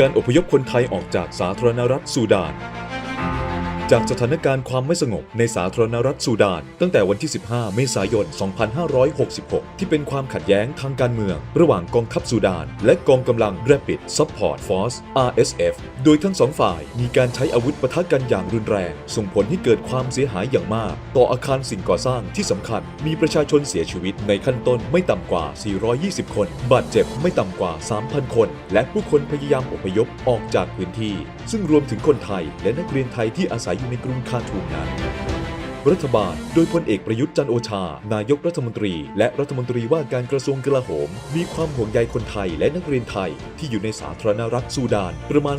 การอพยพคนไทยออกจากสาธารณรัฐซูดาน จากสถานการณ์ความไม่สงบในสาธารณรัฐซูดาน ตั้งแต่วันที่ 15 เมษายน 2566 ที่เป็นความขัดแย้งทางการเมือง ระหว่างกองทัพซูดาน และกองกำลัง Rapid Support Force RSF โดยทั้งสองฝ่ายมีการใช้อาวุธปะทะกันอย่างรุนแรง ส่งผลให้เกิดความเสียหายอย่างมาก ต่ออาคารสิ่งก่อสร้างที่สำคัญ มีประชาชนเสียชีวิตในขั้นต้นไม่ต่ำกว่า 420 คน บาดเจ็บไม่ต่ำกว่า 3,000 คน และผู้คนพยายามอพยพออกจากพื้นที่ ซึ่งรวมถึงคนไทยและนักเรียนไทยที่อาศัยอยู่ในกรุงคารทูมนั้น รัฐบาล โดยพลเอกประยุทธ์จันโอชา นายกรัฐมนตรี และรัฐมนตรีว่าการกระทรวงกลาโหม มีความห่วงใยคนไทยและนักเรียนไทยที่อยู่ในสาธารณรัฐซูดานประมาณ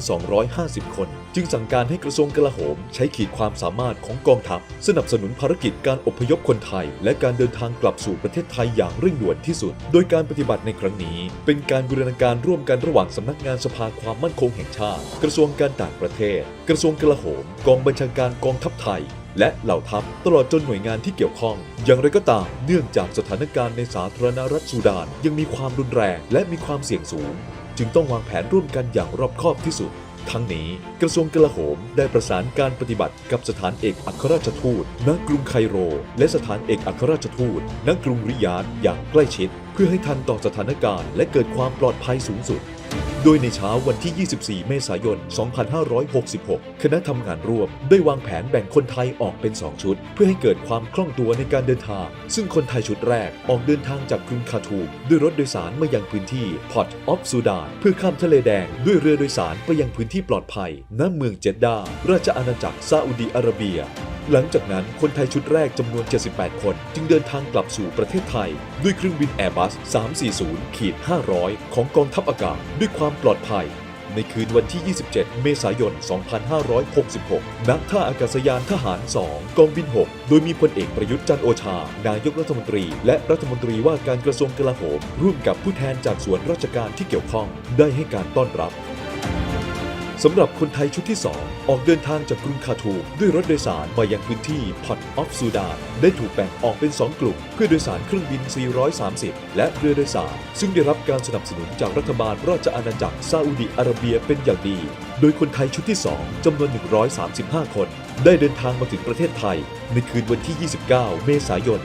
250 คน จึงสั่งการให้กระทรวงกลาโหม ใช้ขีดความสามารถของกองทัพ สนับสนุนภารกิจการอพยพคนไทย และการเดินทางกลับสู่ประเทศไทยอย่างเร่งด่วนที่สุด โดยการปฏิบัติในครั้งนี้ เป็นการบูรณาการร่วมกันระหว่างสำนักงานสภาความมั่นคงแห่งชาติ กระทรวงการต่างประเทศ กระทรวงกลาโหม กองบัญชาการกองทัพไทยและเหล่าทัพตลอดจนหน่วยงานที่เกี่ยวข้อง อย่างไรก็ตาม เนื่องจากสถานการณ์ในสาธารณรัฐซูดาน ยังมีความรุนแรงและมีความเสี่ยงสูง จึงต้องวางแผนร่วมกันอย่างรอบคอบที่สุด ทั้งนี้กระทรวงกลาโหมได้ประสานการปฏิบัติกับสถานเอกอัครราชทูต ณ กรุงไคโร และสถานเอกอัครราชทูต ณ กรุงริยาดอย่างใกล้ชิด เพื่อให้ทันต่อสถานการณ์ และเกิดความปลอดภัยสูงสุด โดยในเช้าวันที่ 24 เมษายน 2566 คณะทำงานร่วมได้วางแผนแบ่งคนไทยออกเป็น 2 ชุด เพื่อให้เกิดความคล่องตัวในการเดินทาง ซึ่งคนไทยชุดแรกออกเดินทางจากกรุงคาทูมด้วยรถโดยสารมายังพื้นที่พอตออฟซูดานเพื่อข้ามทะเลแดงด้วยเรือโดยสารไปยังพื้นที่ปลอดภัยณเมืองเจดดาราชอาณาจักรซาอุดีอาระเบีย หลังจากนั้นคนไทยชุดแรกจำนวน 78 คน จึงเดินทางกลับสู่ประเทศไทย ด้วยเครื่องบิน Airbus 340ขีด500 ของกองทัพอากาศ ด้วยความปลอดภัย ในคืนวันที่ 27 เมษายน 2566 ณ ท่าอากาศยานทหาร 2 กองบิน 6 โดยมีพลเอกประยุทธ์จันโอชา นายกรัฐมนตรี และรัฐมนตรีว่าการกระทรวงกลาโหม ร่วมกับผู้แทนจากส่วนราชการที่เกี่ยวข้อง ได้ให้การต้อนรับ สำหรับคนไทยชุดที่ 2 ออกเดินทางจากกรุงคาทูด้วยรถโดยสารมายังพื้นที่พอตออฟซูดานได้ถูกแบ่งออกเป็น 2 กลุ่ม เพื่อโดยสารเครื่องบิน 430 และเรือโดยสาร ซึ่งได้รับการสนับสนุนจากรัฐบาลราชอาณาจักรซาอุดิอาระเบียเป็นอย่างดี โดยคนไทยชุดที่ 2จำนวน 135 คน ได้เดินทางมาถึงประเทศไทย ในคืนวันที่ 29 เมษายน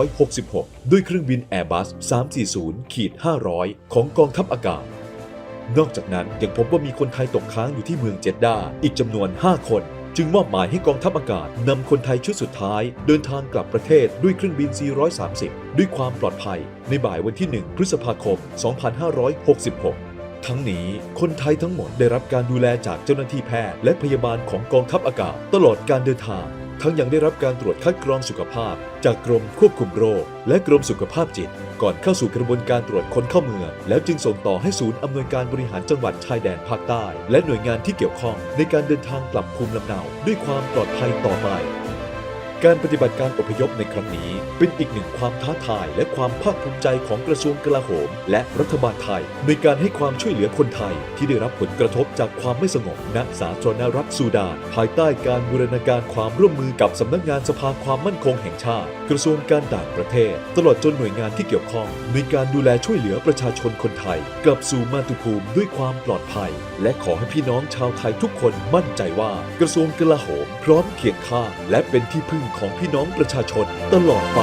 2566 ด้วยเครื่องบิน Airbus 340ขีด500 ของกองทัพอากาศ นอกจากนั้นยังพบว่ามีคนไทยตกค้างอยู่ที่เมืองเจดดาอีกจำนวน 5 คน จึงมอบหมายให้กองทัพอากาศนำคนไทยชุดสุดท้าย เดินทางกลับประเทศด้วยเครื่องบิน430 ด้วยความปลอดภัย ในบ่ายวันที่ 1 พฤษภาคม 2566ทั้งนี้คนไทยทั้งหมดได้รับการดูแลจากเจ้าหน้าที่แพทย์และพยาบาลของกองทัพอากาศ ตลอดการเดินทาง ทั้งยังได้รับการตรวจคัดกรองสุขภาพ จากกรมควบคุมโรค และกรมสุขภาพจิต ก่อนเข้าสู่กระบวนการตรวจคนเข้าเมือง แล้วจึงส่งต่อให้ศูนย์อำนวยการบริหารจังหวัดชายแดนภาคใต้ และหน่วยงานที่เกี่ยวข้องในการเดินทางกลับภูมิลำเนา ด้วยความปลอดภัยต่อไป การปฏิบัติการอพยพในครั้งนี้ เป็นอีกหนึ่งความท้าทายและความภาคภูมิใจของกระทรวงกลาโหม และรัฐบาลไทย ในการให้ความช่วยเหลือคนไทย ที่ได้รับผลกระทบจากความไม่สงบณสาธารณรัฐซูดาน ภายใต้การบูรณาการความร่วมมือกับสำนักงานสภาความมั่นคงแห่งชาติ กระทรวงการต่างประเทศ ตลอดจนหน่วยงานที่เกี่ยวข้องในการดูแลช่วยเหลือประชาชนคนไทย กลับสู่มาตุภูมิด้วยความปลอดภัย และขอให้พี่น้องชาวไทยทุกคนมั่นใจว่า กระทรวงกลาโหม พร้อมเคียงข้างและเป็นที่พึ่งของพี่น้องประชาชนตลอดไป